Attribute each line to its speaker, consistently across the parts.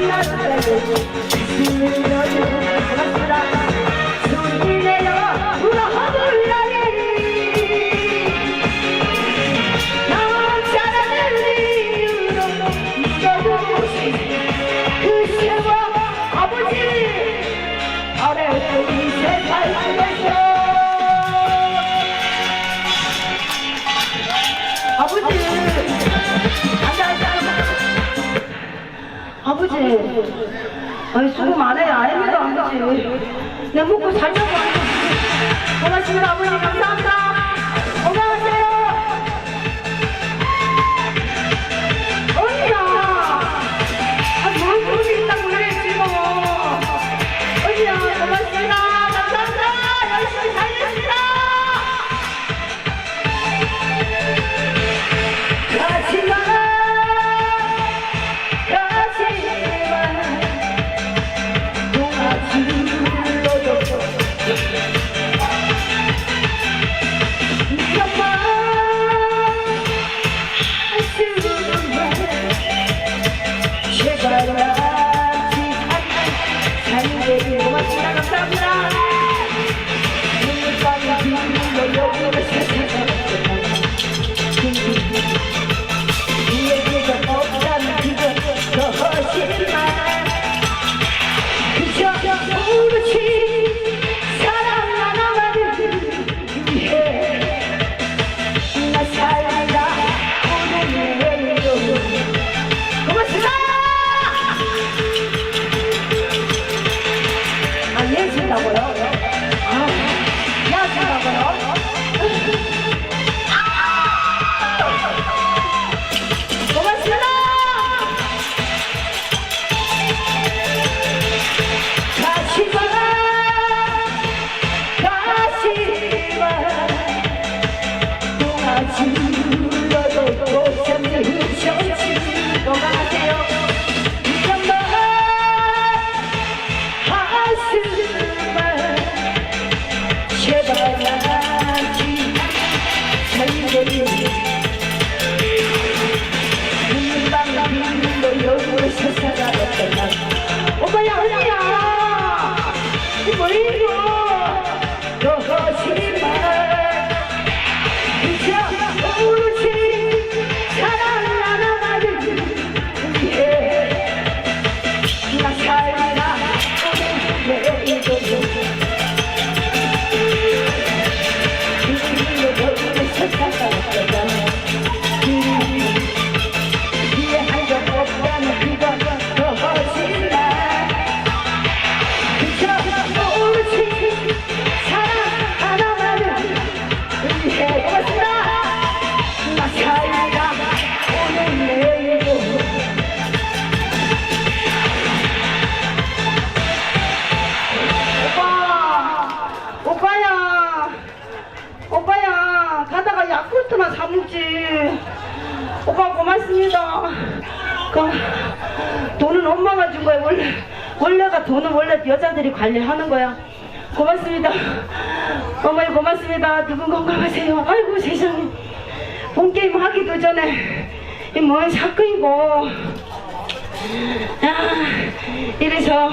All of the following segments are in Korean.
Speaker 1: Thank you. 아버지 아니 수고 많아요 아닙니다 아버지. 내 먹고 살려고 하는. 고맙습니다 아버지 감사합니다 야쿠르트나 사 먹지. 오빠 고맙습니다. 그 돈은 엄마가 준 거야. 원래 원래가 돈은 원래 여자들이 관리하는 거야. 고맙습니다. 어머니 고맙습니다. 두분 건강하세요? 아이고 세상에. 본 게임 하기도 전에 이 뭔 사건이고. 아 이래서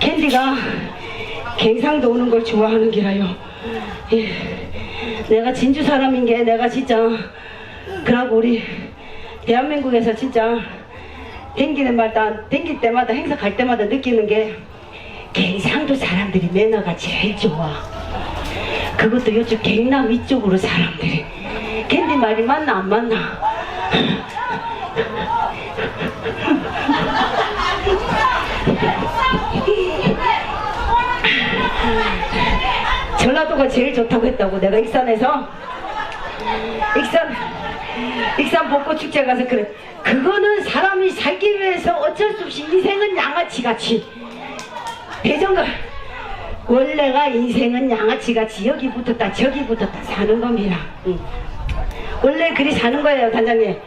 Speaker 1: 캔디가 갱상도 오는 걸 좋아하는 기라요. 예, 내가 진주 사람인 게 내가 진짜 그러고 우리 대한민국에서 진짜 댕기는 말다 댕길 때마다 행사 갈 때마다 느끼는 게 갱상도 사람들이 매너가 제일 좋아. 그것도 이쪽 경남 이쪽으로 사람들이. 캔디 말이 맞나 안 맞나 전라도가 제일 좋다고 했다고 내가 익산에서? 익산 익산 벚꽃 축제 가서 그래. 그거는 사람이 살기 위해서 어쩔 수 없이 인생은 양아치 같이. 대전가. 원래가 인생은 양아치 같이 여기 붙었다 저기 붙었다 사는 겁니다. 응. 원래 그리 사는 거예요 단장님.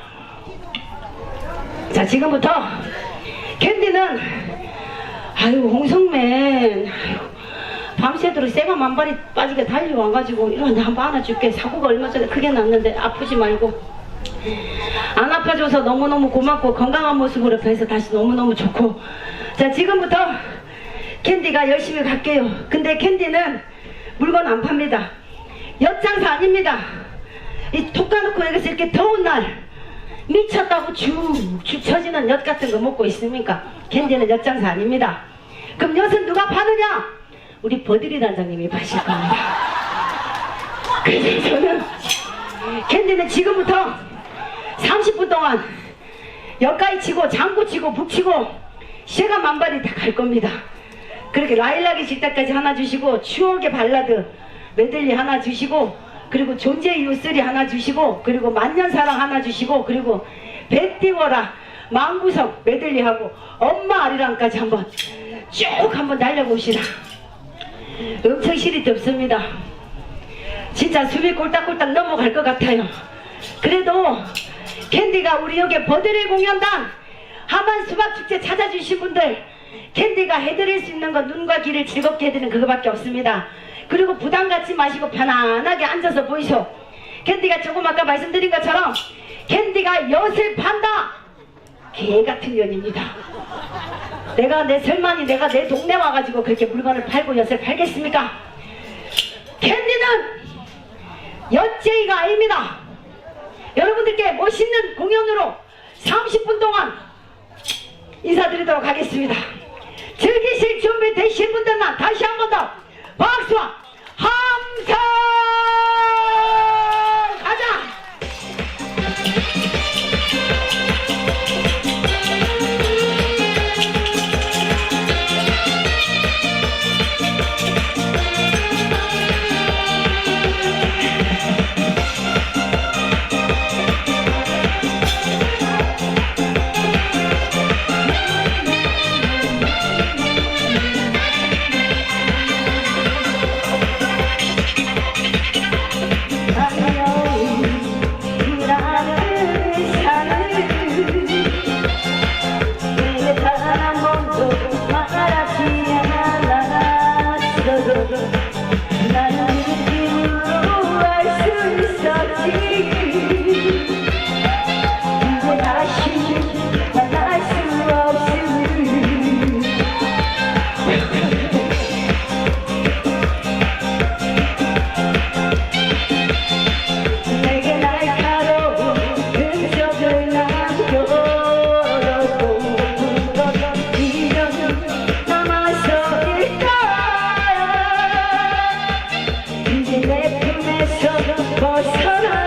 Speaker 1: 자 지금부터. 캔디는 아유 홍성맨. 아유, 밤새도록 새가 만발이 빠지게 달려와가지고 이런 데 한번 안아줄게 사고가 얼마 전에 크게 났는데 아프지 말고 안 아파줘서 너무너무 고맙고 건강한 모습으로 뵈서 다시 너무너무 좋고 자, 지금부터 캔디가 열심히 갈게요. 근데 캔디는 물건 안 팝니다. 엿장사 아닙니다. 이 톡까놓고 여기서 이렇게 더운 날 미쳤다고 쭉쭉 쳐지는 엿 같은 거 먹고 있습니까? 캔디는 엿장사 아닙니다. 그럼 엿은 누가 파느냐? 우리 버들이 단장님이 파실 겁니다. 그래서 저는 캔디는 지금부터 30분 동안 여가이 치고 장구 치고 북 치고 쇠가 만발이 다 갈 겁니다. 그렇게 라일락의 식탁까지 하나 주시고 추억의 발라드 메들리 하나 주시고 그리고 존재 이유 쓰리 하나 주시고 그리고 만년사랑 하나 주시고 그리고 배 띄워라 망구석 메들리하고 엄마 아리랑까지 한번 쭉 한번 날려봅시다. 엄청 실이 덥습니다. 진짜 숨이 꼴딱꼴딱 넘어갈 것 같아요. 그래도 캔디가 우리 여기 버드레 공연단 하만 수박축제 찾아주신 분들 캔디가 해드릴 수 있는 건 눈과 귀를 즐겁게 해드리는 그거밖에 없습니다. 그리고 부담 갖지 마시고 편안하게 앉아서 보이소. 캔디가 조금 아까 말씀드린 것처럼 캔디가 엿을 판다. 개 같은 년입니다. 내가 내 설마니 내가 내 동네 와가지고 그렇게 물건을 팔고 엿을 팔겠습니까? 캔디는 엿제이가 아닙니다. 여러분들께 멋있는 공연으로 30분 동안 인사드리도록 하겠습니다. 즐기실 준비 되신 분들만 다시 한 번 더 박수와 da da Cause